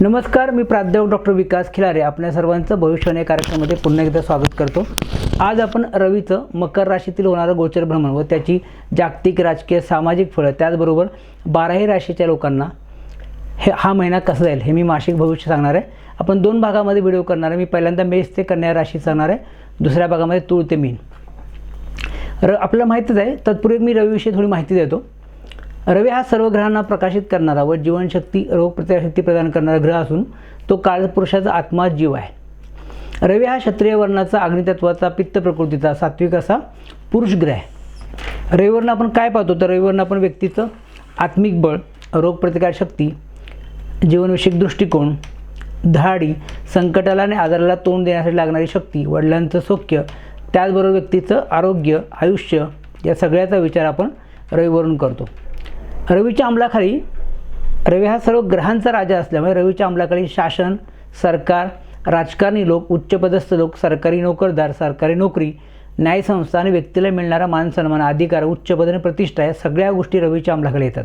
नमस्कार मी प्राध्यापक डॉक्टर विकास खिलारे. आपल्या सर्वांचं भविष्यवाणी या कार्यक्रमामध्ये पुन्हा एकदा स्वागत करतो. आज आपण रवीचं मकर राशीतील होणारं गोचर भ्रमण व त्याची जागतिक राजकीय सामाजिक फळं त्याचबरोबर बाराही राशीच्या लोकांना हे हा महिना कसा जाईल हे मी मासिक भविष्य सांगणार आहे. आपण दोन भागामध्ये व्हिडिओ करणार आहे. मी पहिल्यांदा मेष ते कन्या राशी सांगणार आहे. दुसऱ्या भागामध्ये तूळ ते मीन. र आपल्याला माहितीच आहे. तत्पूर्वी मी रवीविषयी थोडी माहिती देतो. रवी हा सर्व ग्रहांना प्रकाशित करणारा व जीवनशक्ती रोगप्रतिकारशक्ती प्रदान करणारा ग्रह असून तो काळपुरुषाचा आत्मा जीव आहे. रवी हा क्षत्रिय वर्णाचा अग्नितत्वाचा पित्त प्रकृतीचा सात्विक असा पुरुष ग्रह आहे. रविवर्ण आपण काय पाहतो? तर रविवर्ण आपण व्यक्तीचं आत्मिक बळ रोगप्रतिकारशक्ती जीवनविषयक दृष्टिकोन धाडी संकटाला आणि आजाराला तोंड देण्यासाठी लागणारी शक्ती वडिलांचं सौख्य त्याचबरोबर व्यक्तीचं आरोग्य आयुष्य या सगळ्याचा विचार आपण रविवरून करतो. रवीच्या अंमलाखाली रवी हा सर्व ग्रहांचा राजा असल्यामुळे रवीच्या अंमलाखाली शासन सरकार राजकारणी लोक उच्चपदस्थ लोक सरकारी नोकरदार सरकारी नोकरी न्यायसंस्था आणि व्यक्तीला मिळणारा मानसन्मान अधिकार उच्च पद आणि प्रतिष्ठा या सगळ्या गोष्टी रवीच्या अंमलाखाली येतात.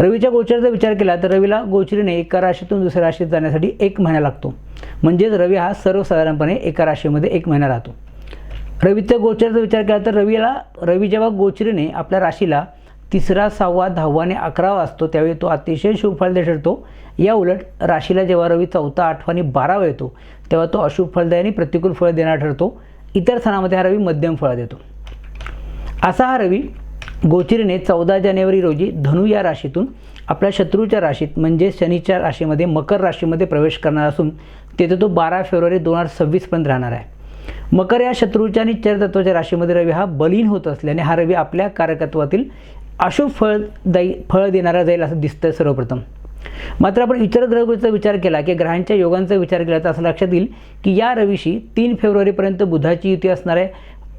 रवीच्या गोचरचा विचार केला तर रवीला गोचरीने एका राशीतून दुसऱ्या राशीत जाण्यासाठी एक महिना लागतो. म्हणजेच रवी हा सर्वसाधारणपणे एका राशीमध्ये एक महिना राहतो. रवीच्या गोचरचा विचार केला तर रवीला रवी जेव्हा गोचरीने आपल्या राशीला तिसरा सहावा दहावा आणि अकरावा असतो त्यावेळी तो अतिशय शुभफलदायी ठरतो. या उलट राशीला जेव्हा रवी चौथा आठवा आणि बारावा येतो तेव्हा तो अशुभ फलदायी आणि प्रतिकूल फळ देणारा ठरतो. इतर सणामध्ये हा रवी मध्यम फळ देतो. असा हा रवी गोचिरीने चौदा जानेवारी रोजी धनु या राशीतून आपल्या शत्रूच्या राशीत म्हणजे शनीच्या राशीमध्ये मकर राशीमध्ये प्रवेश करणार असून तेथे तो बारा फेब्रुवारी दोन हजार सव्वीसपर्यंत राहणार आहे. मकर या शत्रूच्या आणि चरतत्वाच्या राशीमध्ये रवी हा बलीन होत असल्याने हा रवी आपल्या कार्यकत्वातील अशुभ फळ दाई फळ देणारा जाईल असं दिसतं सर्वप्रथम. मात्र आपण इतर ग्रहगुरूचा विचार केला की ग्रहांच्या योगांचा विचार केला तर असं लक्षात येईल की या रवीशी तीन फेब्रुवारीपर्यंत बुधाची युती असणार आहे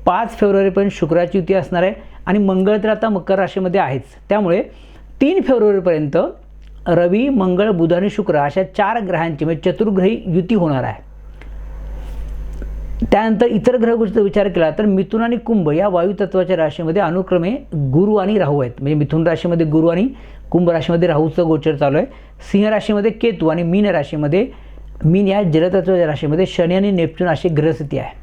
पाच फेब्रुवारीपर्यंत शुक्राची युती असणार आहे आणि मंगळ तर आता मकर राशीमध्ये आहेच. त्यामुळे तीन फेब्रुवारीपर्यंत रवी मंगळ बुध आणि शुक्र अशा चार ग्रहांची म्हणजे चतुर्ग्रही युती होणार आहे. त्यानंतर इतर ग्रहगोष्टीचा विचार केला तर मिथुन आणि कुंभ या वायुतत्वाच्या राशीमध्ये अनुक्रमे गुरु आणि राहू आहेत. म्हणजे मिथुन राशीमध्ये गुरु आणि कुंभ राशीमध्ये राहूचं गोचर चालू आहे. सिंह राशीमध्ये केतू आणि मीन राशीमध्ये मीन या जलतत्वाच्या राशीमध्ये शनी आणि नेपच्यून अशी ग्रहस्थिती आहे.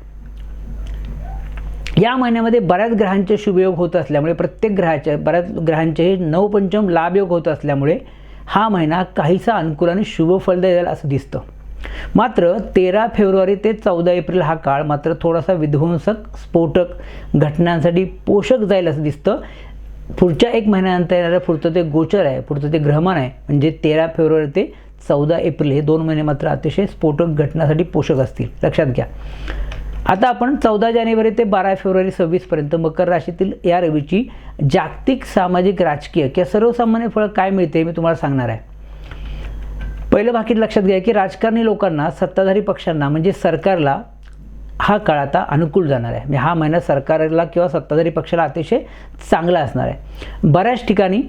या महिन्यामध्ये बऱ्याच ग्रहांचे शुभयोग होत असल्यामुळे प्रत्येक ग्रहाचे बऱ्याच ग्रहांचे नवपंचम लाभयोग होत असल्यामुळे हा महिना काहीसा अनुकूल आणि शुभ फलदायी जाईल असं दिसतं. मात्र तेरा फेब्रुवारी ते चौदा एप्रिल हा काळ मात्र थोडासा विध्वंसक स्फोटक घटनांसाठी पोषक जाईल असं दिसतं. पुढच्या एक महिन्यानंतर येणारं पुढचं ते गोचर आहे पुढचं ते ग्रहमान आहे. म्हणजे तेरा फेब्रुवारी ते चौदा एप्रिल हे दोन महिने मात्र अतिशय स्फोटक घटनासाठी पोषक असतील. लक्षात घ्या. आता आपण चौदा जानेवारी ते बारा फेब्रुवारी सव्वीसपर्यंत मकर राशीतील या रवीची जागतिक सामाजिक राजकीय किंवा सर्वसामान्य फळं काय मिळते मी तुम्हाला सांगणार आहे. पहिलं बाकीत लक्षात घ्या की राजकारणी लोकांना सत्ताधारी पक्षांना म्हणजे सरकारला हा काळ आता अनुकूल जाणार आहे. म्हणजे हा महिना सरकारला किंवा सत्ताधारी पक्षाला अतिशय चांगला असणार आहे. बऱ्याच ठिकाणी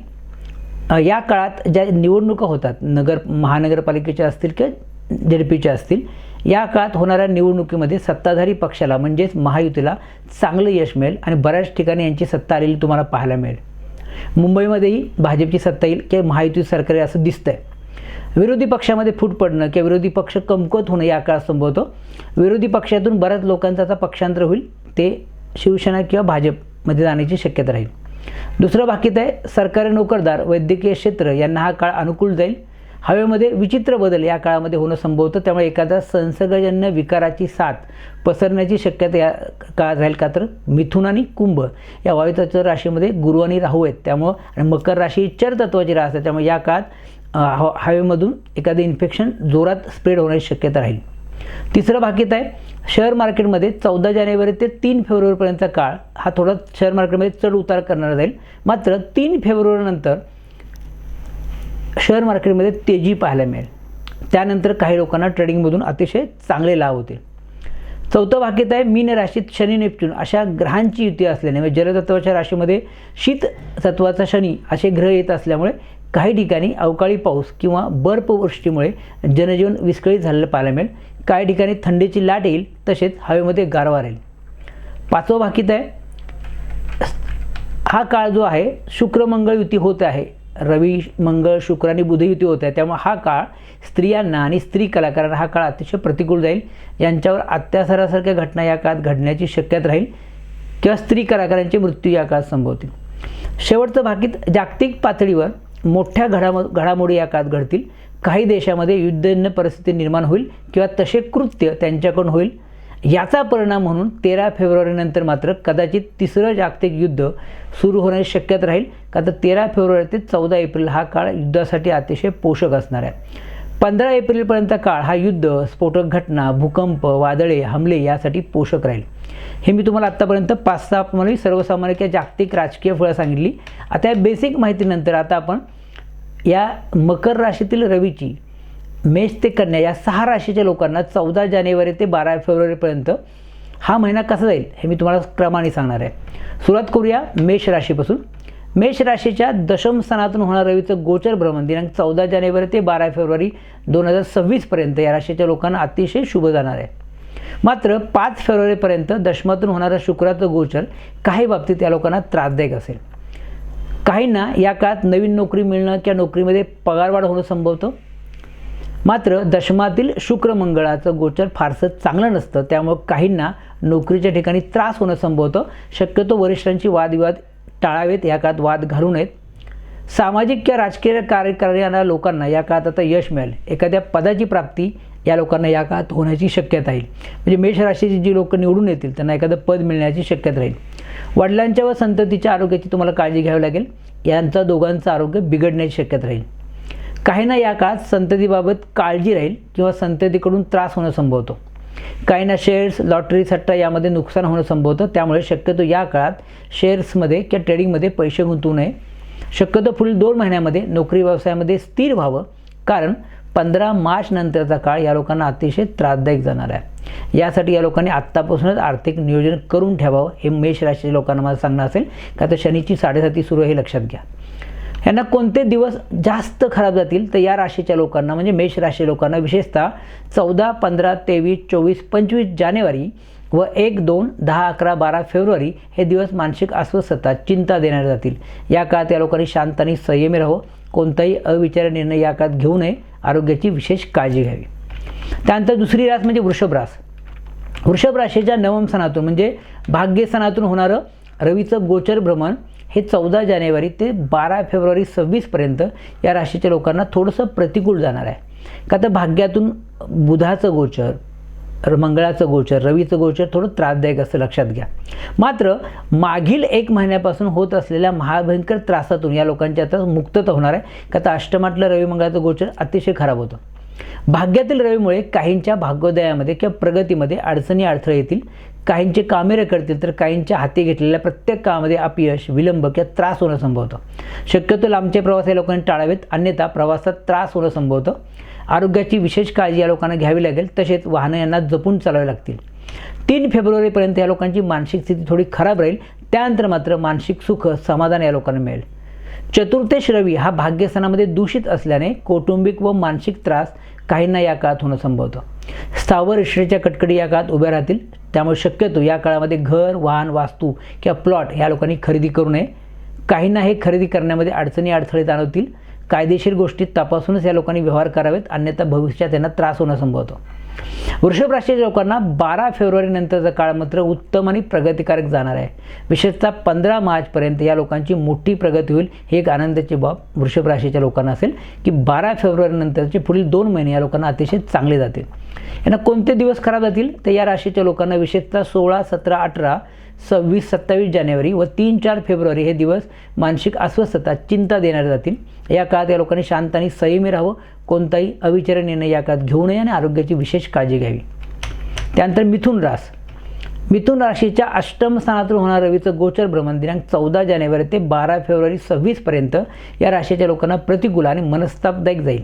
या काळात ज्या निवडणुका होतात नगर महानगरपालिकेच्या असतील किंवा झेडपीच्या असतील या काळात होणाऱ्या निवडणुकीमध्ये सत्ताधारी पक्षाला म्हणजेच महायुतीला चांगलं यश मिळेल आणि बऱ्याच ठिकाणी यांची सत्ता आलेली तुम्हाला पाहायला मिळेल. मुंबईमध्येही भाजपची सत्ता येईल किंवा महायुती सरकार असं दिसतं आहे विरोधी पक्षामध्ये फूट पडणं किंवा विरोधी पक्ष कमकुवत होणं या काळात संभवतो. विरोधी पक्षातून बऱ्याच लोकांचं आता पक्षांतर होईल. ते शिवसेना किंवा भाजपमध्ये जाण्याची शक्यता राहील. दुसरं बाकीत आहे सरकारी नोकरदार वैद्यकीय क्षेत्र यांना हा काळ अनुकूल जाईल. हवेमध्ये विचित्र बदल या काळामध्ये होणं संभवतं. त्यामुळे एखादा संसर्गजन्य विकाराची साथ पसरण्याची शक्यता या काळात राहील का तर? मिथुन आणि कुंभ या वायुतत्व राशीमध्ये गुरु आणि राहू आहेत. त्यामुळं आणि मकर राशी ही चर तत्वाची रास आहे. त्यामुळे या काळात ह हवेमधून एखादं इन्फेक्शन जोरात स्प्रेड होण्याची शक्यता राहील. तिसरं बाकीत आहे शेअर मार्केटमध्ये चौदा जानेवारी ते तीन फेब्रुवारीपर्यंतचा काळ हा थोडा शेअर मार्केटमध्ये चढ उतार करणारा जाईल. मात्र तीन फेब्रुवारीनंतर शेअर मार्केटमध्ये तेजी पाहायला मिळेल. त्यानंतर काही लोकांना ट्रेडिंगमधून अतिशय चांगले लाभ होतील. चौथं वाक्यत आहे मीन राशीत शनी नेपच्यून अशा ग्रहांची युती असल्याने म्हणजे जलतत्वाच्या राशीमध्ये शीत तत्वाचा शनी असे ग्रह येत असल्यामुळे काही ठिकाणी अवकाळी पाऊस किंवा बर्फवृष्टीमुळे जनजीवन विस्कळीत झालेलं पाहायला मिळेल. काही ठिकाणी थंडीची लाट येईल तसेच हवेमध्ये गारवा राहील. पाचवं भाकीत आहे हा काळ जो आहे शुक्रमंगळ युती होत आहे. रवी मंगळ शुक्र आणि बुध युती होत आहे. त्यामुळे हा काळ स्त्रियांना आणि स्त्री कलाकारांना हा काळ अतिशय प्रतिकूल जाईल. यांच्यावर अत्याचारासारख्या घटना या काळात घडण्याची शक्यता राहील किंवा स्त्री कलाकारांचे मृत्यू या काळात संभवतील. शेवटचं भाकीत जागतिक पातळीवर मोठ्या घडामो घडामोडी या काळात घडतील. काही देशामध्ये युद्धजन्य परिस्थिती निर्माण होईल किंवा तसे कृत्य त्यांच्याकडून होईल. याचा परिणाम म्हणून तेरा फेब्रुवारीनंतर मात्र कदाचित तिसरं जागतिक युद्ध सुरू होण्याची शक्यता राहील. का तर तेरा फेब्रुवारी ते चौदा एप्रिल हा काळ युद्धासाठी अतिशय पोषक असणार आहे. पंधरा एप्रिलपर्यंत काळ हा युद्ध स्फोटक घटना भूकंप वादळे हमले यासाठी पोषक राहील. हे मी तुम्हाला आत्तापर्यंत पाच सहा मला सर्वसामान्य किंवा जागतिक राजकीय फळं सांगितली. आता या बेसिक माहितीनंतर आता आपण या मकर राशीतील रवीची मेष ते कन्या या सहा राशीच्या लोकांना चौदा जानेवारी ते बारा फेब्रुवारीपर्यंत हा महिना कसा जाईल हे मी तुम्हाला क्रमाने सांगणार आहे. सुरुवात करूया मेष राशीपासून. मेष राशीच्या दशम स्थानातून होणार रवीचं गोचर भ्रमण दिनांक चौदा जानेवारी ते बारा फेब्रुवारी दोन हजार सव्वीसपर्यंत या राशीच्या लोकांना अतिशय शुभ जाणार आहे. मात्र पाच फेब्रुवारीपर्यंत दशमातून होणारं शुक्राचं गोचर काही बाबतीत या लोकांना त्रासदायक असेल. काहींना या काळात नवीन नोकरी मिळणं किंवा नोकरीमध्ये पगारवाढ होणं संभवतं. मात्र दशमातील शुक्र मंगळाचं गोचर फारसं चांगलं नसतं. त्यामुळं काहींना नोकरीच्या ठिकाणी त्रास होणं संभवतं. शक्यतो वरिष्ठांची वादविवाद टाळावेत. या काळात वाद घालू नयेत. सामाजिक किंवा राजकीय कार्य करणाऱ्या लोकांना या काळात आता यश मिळेल. एखाद्या पदाची प्राप्ती या लोकांना या काळात होण्याची शक्यता येईल. म्हणजे मेष राशीची जी लोक निवडून येतील त्यांना एखादं पद मिळण्याची शक्यता राहील. वडिलांच्या व संततीच्या आरोग्याची तुम्हाला काळजी घ्यावी लागेल. यांचा दोघांचं आरोग्य बिघडण्याची शक्यता राहील. काहींना या काळात संततीबाबत काळजी राहील किंवा संततीकडून त्रास होणं संभवतो. काहींना शेअर्स लॉटरी सट्टा यामध्ये नुकसान होणं संभवतं. त्यामुळे शक्यतो या काळात शेअर्समध्ये किंवा ट्रेडिंगमध्ये पैसे गुंतवू नये. शक्यतो पुढील दोन महिन्यामध्ये नोकरी व्यवसायामध्ये स्थिर व्हावं. कारण पंधरा मार्च नंतरचा काळ या लोकांना अतिशय त्रासदायक जाणार आहे. यासाठी या लोकांनी आत्तापासूनच आर्थिक नियोजन करून ठेवावं हे मेष राशीच्या लोकांना मला सांगणं असेल. का तर शनीची साडेसाती सुरू आहे हे लक्षात घ्या. यांना कोणते दिवस जास्त खराब जातील तर या राशीच्या लोकांना म्हणजे मेष राशी लोकांना विशेषतः चौदा पंधरा तेवीस चोवीस पंचवीस जानेवारी व एक दोन दहा अकरा बारा फेब्रुवारी हे दिवस मानसिक अस्वस्थता चिंता देणारे जातील. या काळात या लोकांनी शांत आणि संयमी राहावं. कोणताही अविचारी निर्णय या काळात घेऊ नये. आरोग्याची विशेष काळजी घ्यावी. त्यानंतर दुसरी रास म्हणजे वृषभ रास. वृषभ राशीच्या नवम सणातून म्हणजे भाग्यसनातून होणारं रवीचं गोचर भ्रमण हे चौदा जानेवारी ते बारा फेब्रुवारी सव्वीसपर्यंत या राशीच्या लोकांना थोडंसं प्रतिकूल जाणार आहे. का तर भाग्यातून बुधाचं गोचर मंगळाचं गोचर रवीचं गोचर थोडं त्रासदायक असं लक्षात घ्या. मात्र मागील एक महिन्यापासून होत असलेल्या महाभयंकर त्रासातून या लोकांची आता मुक्तता होणार आहे का तर अष्टमातलं रवी मंगळाचं गोचर अतिशय खराब होतं. भाग्यातील रवीमुळे काहींच्या भाग्योदयामध्ये किंवा प्रगतीमध्ये अडचणी अडथळे येतील. काहींचे कामे रखडतील तर काहींच्या हाती घेतलेल्या प्रत्येक कामामध्ये अपयश विलंब किंवा त्रास होणं संभवतं. शक्यतो लांबचे प्रवास या लोकांनी टाळावेत अन्यथा प्रवासात त्रास होणं संभवतं. आरोग्याची विशेष काळजी या लोकांना घ्यावी लागेल. तसेच वाहनं यांना जपून चालवावी लागतील. तीन फेब्रुवारीपर्यंत या लोकांची मानसिक स्थिती थोडी खराब राहील. त्यानंतर मात्र मानसिक सुख समाधान या लोकांना मिळेल. चतुर्थेश रवी हा भाग्यस्थानामध्ये दूषित असल्याने कौटुंबिक व मानसिक त्रास काहींना या काळात होणं संभवतं. स्थावर श्रेच्या कटकडी या काळात उभ्या राहतील. त्यामुळे शक्यतो या काळामध्ये घर वाहन वास्तू किंवा प्लॉट या लोकांनी खरेदी करू नये. काहींना हे खरेदी करण्यामध्ये अडचणी अडथळे जाणवतील. कायदेशीर गोष्टीत तपासूनच या लोकांनी व्यवहार करावेत अन्यथा भविष्यात त्यांना त्रास होणं संभवतो. वृषभ राशीच्या लोकांना बारा फेब्रुवारी नंतरचा काळ मात्र उत्तम आणि प्रगतिकारक जाणार आहे. विशेषतः पंधरा मार्चपर्यंत या लोकांची मोठी प्रगती होईल ही एक आनंदाची बाब वृषभ राशीच्या लोकांना असेल की बारा फेब्रुवारी नंतरचे पुढील दोन महिने या लोकांना अतिशय चांगले जातील. यांना कोणते दिवस खराब जातील? तर या राशीच्या लोकांना विशेषतः सोळा सतरा अठरा सव्वीस सत्तावीस जानेवारी व तीन चार फेब्रुवारी हे दिवस मानसिक अस्वस्थता चिंता देणारे जातील. या काळात या लोकांनी शांत आणि संयमी राहावं. कोणताही अविचार निर्णय या काळात घेऊ नये आणि आरोग्याची विशेष काळजी घ्यावी. त्यानंतर मिथुन रास. मिथुन राशीच्या अष्टम स्थानातून होणार रवीचं गोचर भ्रमण दिनांक चौदा जानेवारी ते बारा फेब्रुवारी सव्वीसपर्यंत या राशीच्या लोकांना प्रतिकूल आणि मनस्तापदायक जाईल.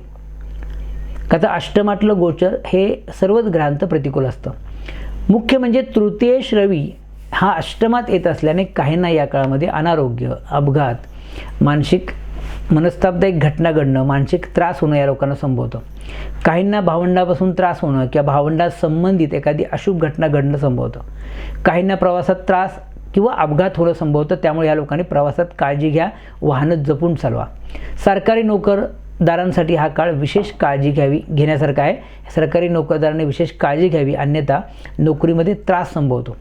आता अष्टमातलं गोचर हे सर्वच ग्रहांचं प्रतिकूल असतं. मुख्य म्हणजे तृतीयेश रवी हा अष्टमात येत असल्याने काहींना या काळामध्ये अनारोग्य अपघात मानसिक मनस्तापदायक घटना घडणं मानसिक त्रास होणं या लोकांना संभवतं. काहींना भावंडापासून त्रास होणं किंवा भावंडासंबंधित एखादी अशुभ घटना घडणं संभवतं. काहींना प्रवासात त्रास किंवा अपघात होणं संभवतं त्यामुळे या लोकांनी प्रवासात काळजी घ्या वाहनं जपून चालवा. सरकारी नोकरदारांसाठी हा काळ विशेष काळजी घ्यावी घेण्यासारखा आहे. सरकारी नोकरदारांनी विशेष काळजी घ्यावी अन्यथा नोकरीमध्ये त्रास संभवतो.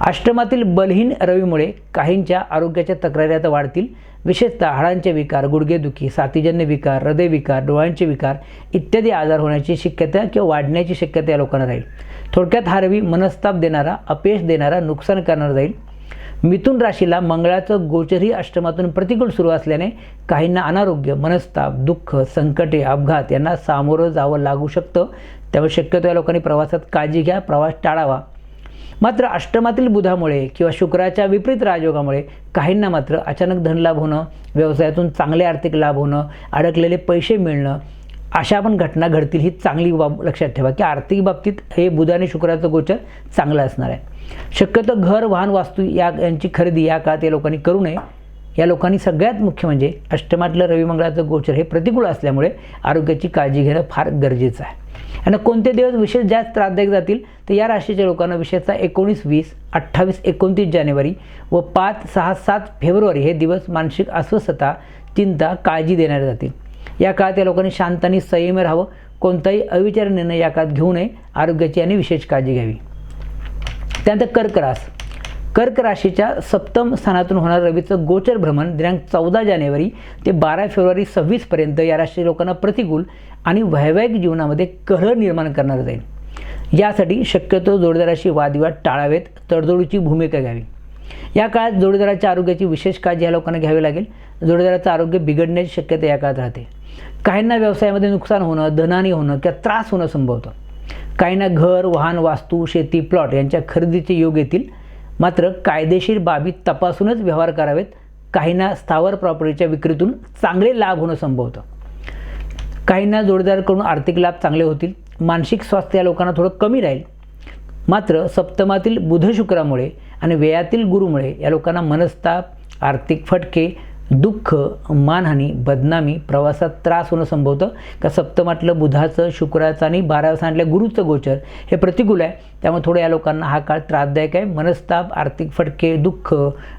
अष्टमातील बलहीन रवीमुळे काहींच्या आरोग्याच्या तक्रारी आता वाढतील. विशेषतः हाडांचे विकार गुडघेदुखी साथीजन्य विकार हृदयविकार डोळ्यांचे विकार इत्यादी आजार होण्याची शक्यता किंवा वाढण्याची शक्यता या लोकांना राहील. थोडक्यात हा रवी मनस्ताप देणारा अपयश देणारा नुकसान करणारा जाईल. मिथुन राशीला मंगळाचं गोचरही अष्टमातून प्रतिकूल सुरू असल्याने काहींना अनारोग्य मनस्ताप दुःख संकटे अपघात यांना सामोरं जावं लागू शकतं. त्यामुळे शक्यतो या लोकांनी प्रवासात काळजी घ्या प्रवास टाळावा. मात्र अष्टमातील बुधामुळे किंवा शुक्राच्या विपरीत राजयोगामुळे काहींना मात्र अचानक धनलाभ होणं व्यवसायातून चांगले आर्थिक लाभ होणं अडकलेले पैसे मिळणं अशा पण घटना घडतील ही चांगली बाब लक्षात ठेवा की आर्थिक बाबतीत हे बुध आणि शुक्राचं गोचर चांगलं असणार आहे. शक्यतो घर वाहन वास्तू या यांची खरेदी या काळात या लोकांनी करू नये. या लोकांनी सगळ्यात मुख्य म्हणजे अष्टमातलं रविमंगळाचं गोचर हे प्रतिकूल असल्यामुळे आरोग्याची काळजी घेणं फार गरजेचं आहे. आणि कोणते दिवस विशेष जास्त त्रासदायक जातील तर या राशीच्या लोकांना विशेषतः एकोणीस वीस अठ्ठावीस एकोणतीस जानेवारी व पाच सहा सात फेब्रुवारी हे दिवस मानसिक अस्वस्थता चिंता काळजी देणारे जातील. या काळात या लोकांनी शांत आणि संयमी राहावं. कोणताही अविचार निर्णय या काळात घेऊ नये. आरोग्याची आणि विशेष काळजी घ्यावी. त्यानंतर कर्क रास. कर्क राशीच्या सप्तम स्थानातून होणारं रवीचं गोचर भ्रमण दिनांक चौदा जानेवारी ते बारा फेब्रुवारी सव्वीसपर्यंत या राशी लोकांना प्रतिकूल आणि वैवाहिक जीवनामध्ये कलह निर्माण करणार जाईल यासाठी शक्यतो जोडीदाराशी वादविवाद टाळावेत तडजोडीची भूमिका घ्यावी. या काळात जोडीदाराच्या आरोग्याची विशेष काळजी या लोकांना घ्यावी लागेल. जोडीदाराचं आरोग्य बिघडण्याची शक्यता या काळात राहते. काहींना व्यवसायामध्ये नुकसान होणं धनानी होणं किंवा त्रास होणं संभवतं. काहींना घर वाहन वास्तू शेती प्लॉट यांच्या खरेदीचे योग येतील. मात्र कायदेशीर बाबी तपासूनच व्यवहार करावेत. काहींना स्थावर प्रॉपर्टीच्या विक्रीतून चांगले लाभ होणं संभवतं. काहींना जोडीदाराकडून आर्थिक लाभ चांगले होतील मानसिक स्वास्थ्य या लोकांना थोडं कमी राहील. मात्र सप्तमातील बुध शुक्रामुळे आणि व्ययातील गुरुमुळे या लोकांना मनस्ताप आर्थिक फटके दुःख मानहानी बदनामी प्रवासात त्रास होणं संभवतं. का सप्तमातलं बुधाचं शुक्राचं आणि बाराव्या स्थानातल्या गुरुचं गोचर हे प्रतिकूल आहे. त्यामुळे थोडं या लोकांना हा काळ त्रासदायक आहे. मनस्ताप आर्थिक फटके दुःख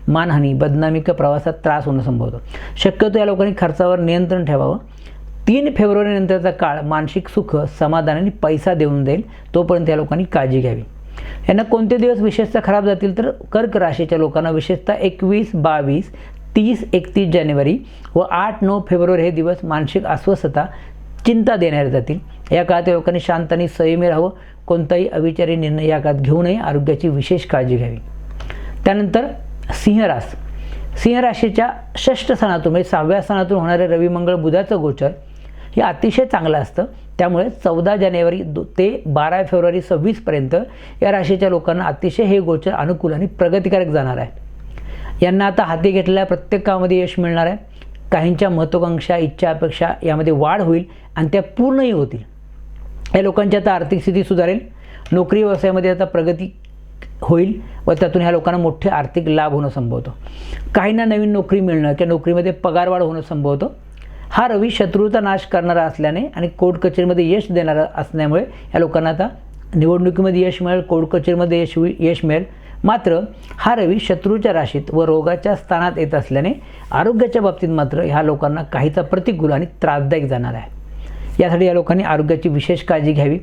मानहानी बदनामी किंवा प्रवासात त्रास होणं संभवतं. शक्यतो या लोकांनी खर्चावर नियंत्रण ठेवावं. तीन फेब्रुवारीनंतरचा काळ मानसिक सुख समाधान आणि पैसा देऊन जाईल तोपर्यंत या लोकांनी काळजी घ्यावी. यांना कोणते दिवस विशेषतः खराब जातील तर कर्क राशीच्या लोकांना विशेषतः एकवीस बावीस तीस एकतीस जानेवारी व आठ नऊ फेब्रुवारी हे दिवस मानसिक अस्वस्थता चिंता देणारे जातील. या काळात या लोकांनी शांत आणि संयमी राहावं. कोणताही अविचारी निर्णय या काळात घेऊ नये. आरोग्याची विशेष काळजी घ्यावी. त्यानंतर सिंहरास सिंह राशीच्या षष्ठ सणातून म्हणजे सहाव्या सणातून होणारे रवी मंगळ बुधाचं गोचर हे अतिशय चांगलं असतं. त्यामुळे चौदा जानेवारी दो ते बारा फेब्रुवारी सव्वीसपर्यंत या राशीच्या लोकांना अतिशय हे गोचर अनुकूल आणि प्रगतिकारक जाणार आहे. यांना आता हाती घेतलेल्या प्रत्येक कामामध्ये यश मिळणार आहे. काहींच्या महत्त्वाकांक्षा इच्छा अपेक्षा यामध्ये वाढ होईल आणि त्या पूर्णही होतील. या लोकांची आता आर्थिक स्थिती सुधारेल. नोकरी व्यवसायामध्ये आता प्रगती होईल व त्यातून ह्या लोकांना मोठे आर्थिक लाभ होणं संभवतं. काहींना नवीन नोकरी मिळणं किंवा नोकरीमध्ये पगारवाढ होणं संभवतं. हा रवी शत्रूचा नाश करणारा असल्याने आणि कोर्ट कचेरीमध्ये यश देणारा असल्यामुळे या लोकांना आता निवडणुकीमध्ये यश मिळेल कोर्ट कचेरीमध्ये यश यश मिळेल. मात्र हा रवी शत्रूच्या राशीत व रोगाच्या स्थानात येत असल्याने आरोग्याच्या बाबतीत मात्र ह्या लोकांना काहीचा प्रतिकूल आणि त्रासदायक जाणार आहे. यासाठी या लोकांनी आरोग्याची विशेष काळजी घ्यावी.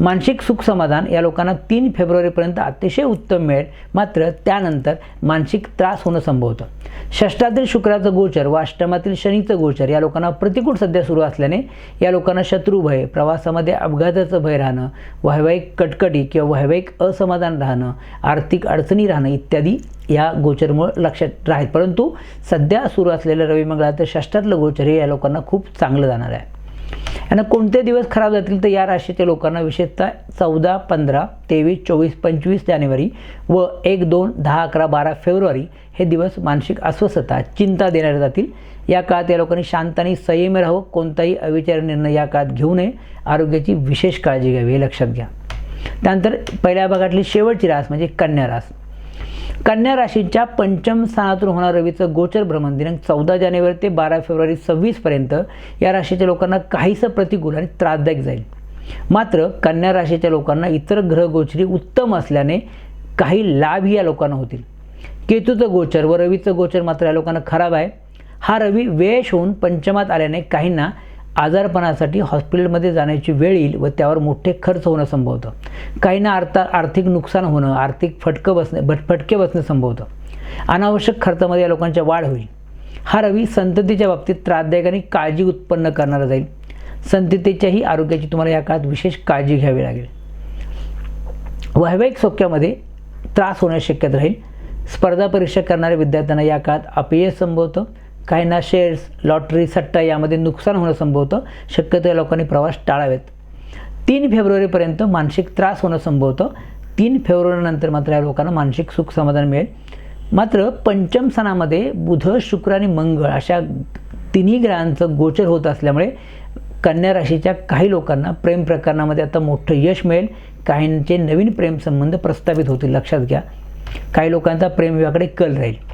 मानसिक सुख समाधान या लोकांना तीन फेब्रुवारीपर्यंत अतिशय उत्तम मिळेल. मात्र त्यानंतर मानसिक त्रास होणं संभवतं. षष्टातील शुक्राचं गोचर व अष्टमातील शनीचं गोचर या लोकांना प्रतिकूल सध्या सुरू असल्याने या लोकांना शत्रू भय प्रवासामध्ये अपघाताचं भय राहणं वैवाहिक कटकटी किंवा वैवाहिक असमाधान राहणं आर्थिक अडचणी राहणं इत्यादी या गोचरमुळे लक्षात राहील. परंतु सध्या सुरू असलेलं रवी मंगळाचं षष्टातलं गोचर हे या लोकांना खूप चांगलं जाणार आहे. यांना कोणते दिवस खराब जातील तर या राशीच्या लोकांना विशेषतः चौदा पंधरा तेवीस चोवीस पंचवीस जानेवारी व एक दोन दहा अकरा बारा फेब्रुवारी हे दिवस मानसिक अस्वस्थता चिंता देणारे जातील. या काळात या लोकांनी शांत आणि संयमी राहावं. कोणताही अविचारी निर्णय या काळात घेऊ नये. आरोग्याची विशेष काळजी घ्यावी हे लक्षात घ्या. त्यानंतर पहिल्या भागातली शेवटची रास म्हणजे कन्या रास. कन्या राशीच्या पंचम स्थानातून होणार रवीचं गोचर भ्रमण. दिनांक चौदा जानेवारी ते बारा फेब्रुवारी सव्वीसपर्यंत या राशीच्या लोकांना काहीसं प्रतिकूल आणि त्रासदायक जाईल. मात्र कन्या राशीच्या लोकांना इतर ग्रहगोचरी उत्तम असल्याने काही लाभही या लोकांना होतील. केतूचं गोचर व रवीचं गोचर मात्र या लोकांना खराब आहे. हा रवी वेश होऊन पंचमात आल्याने काहींना आजारपणासाठी हॉस्पिटलमध्ये जाण्याची वेळ येईल व त्यावर मोठे खर्च होणं संभवतं. काहींना अर्था आर्थिक नुकसान होणं आर्थिक फटकं बसणे भट फटके बसणं संभवतं. अनावश्यक खर्चामध्ये या लोकांच्या वाढ होईल. हा रवी संततीच्या बाबतीत त्रासदायक आणि काळजी उत्पन्न करणारा जाईल. संततेच्याही आरोग्याची तुम्हाला या काळात विशेष काळजी घ्यावी लागेल. वैवाहिक सौख्यामध्ये त्रास होण्याची शक्यता राहील. स्पर्धा परीक्षा करणाऱ्या विद्यार्थ्यांना या काळात अपयश संभवतं. काहींना शेअर्स लॉटरी सट्टा यामध्ये नुकसान होणं संभवतं. शक्यतो या लोकांनी प्रवास टाळावेत. तीन फेब्रुवारीपर्यंत मानसिक त्रास होणं संभवतं. तीन फेब्रुवारीनंतर मात्र या लोकांना मानसिक सुख समाधान मिळेल. मात्र पंचम सणामध्ये बुध शुक्र आणि मंगळ अशा तिन्ही ग्रहांचं गोचर होत असल्यामुळे कन्या राशीच्या काही लोकांना प्रेम प्रकरणामध्ये आता मोठं यश मिळेल. काहींचे नवीन प्रेमसंबंध प्रस्थापित होतील लक्षात घ्या. काही लोकांचा प्रेमविवाहाकडे कल राहील.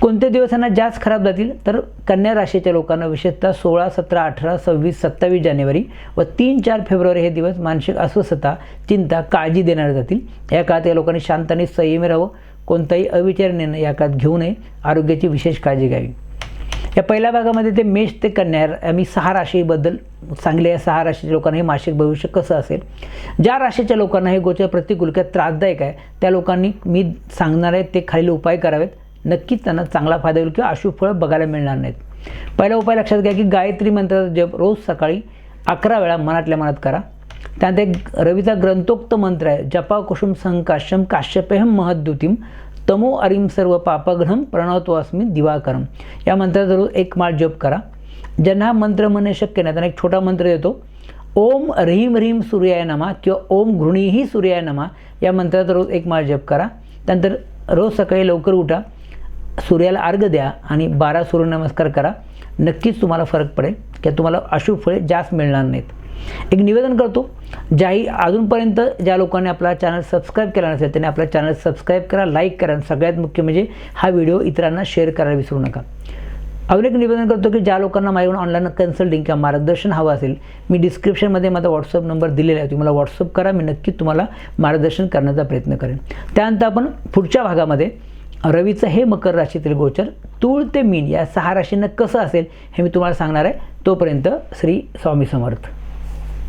कोणते दिवसांना जास्त खराब जातील? तर कन्या राशीच्या लोकांना विशेषतः सोळा सतरा अठरा सव्वीस सत्तावीस जानेवारी व तीन चार फेब्रुवारी हे दिवस मानसिक अस्वस्थता चिंता काळजी देणारे जातील. या काळात या लोकांनी शांत आणि संयमी राहावं. कोणताही अविचार निर्णय या काळात घेऊ नये. आरोग्याची विशेष काळजी घ्यावी. या पहिल्या भागामध्ये ते मेष ते कन्या. आम्ही सहा राशीबद्दल सांगले. या सहा राशीच्या लोकांना हे मासिक भविष्य कसं असेल? ज्या राशीच्या लोकांना हे गोचर प्रतिकूल किंवा त्रासदायक आहे त्या लोकांनी मी सांगणार आहे ते खालील उपाय करावेत. नक्कीच त्यांना चांगला फायदा होईल किंवा अशुभ फळं बघायला मिळणार नाहीत. पहिला उपाय लक्षात घ्या की गायत्री मंत्राचा जप रोज सकाळी अकरा वेळा मनातल्या मनात करा. त्यानंतर एक रवीचा ग्रंथोक्त मंत्र आहे जपा कुसुम संकाश्यम काश्यपेहम महद्युतीम तमो अरिम सर्व पापग्रहम प्रणवत्वास्मी दिवाकरम. या मंत्राचा रोज एक माळ जप करा. ज्यांना हा मंत्र म्हणणे शक्य नाही त्यांना एक छोटा मंत्र देतो. ओम ह्रीम ह्रीम सूर्याय नमा किंवा ओम घृणीही सूर्याय नमा या मंत्राचा रोज एक माळ जप करा. त्यानंतर रोज सकाळी लवकर उठा. सूर्याला अर्घ द्या आणि बारा सूर्यनमस्कार करा. नक्कीच तुम्हाला फरक पडेल. किंवा तुम्हाला अशुभ फळे जास्त मिळणार नाहीत. एक निवेदन करतो ज्याही अजूनपर्यंत ज्या लोकांनी आपला चॅनल सबस्क्राईब केला नसेल त्यांनी आपला चॅनल सबस्क्राईब करा लाईक करा आणि सगळ्यात मुख्य म्हणजे हा व्हिडिओ इतरांना शेअर करायला विसरू नका. अजून एक निवेदन करतो की ज्या लोकांना माझ्याकडून ऑनलाईन कन्सल्टिंग किंवा मार्गदर्शन हवं असेल मी डिस्क्रिप्शनमध्ये माझा व्हॉट्सअप नंबर दिलेला आहे. तुम्ही मला व्हॉट्सअप करा मी नक्कीच तुम्हाला मार्गदर्शन करण्याचा प्रयत्न करेन. त्यानंतर आपण पुढच्या भागामध्ये रवीचं हे मकर राशीतील गोचर तूळ ते मीन या सहा राशींना कसं असेल हे मी तुम्हाला सांगणार आहे. तोपर्यंत श्री स्वामी समर्थ.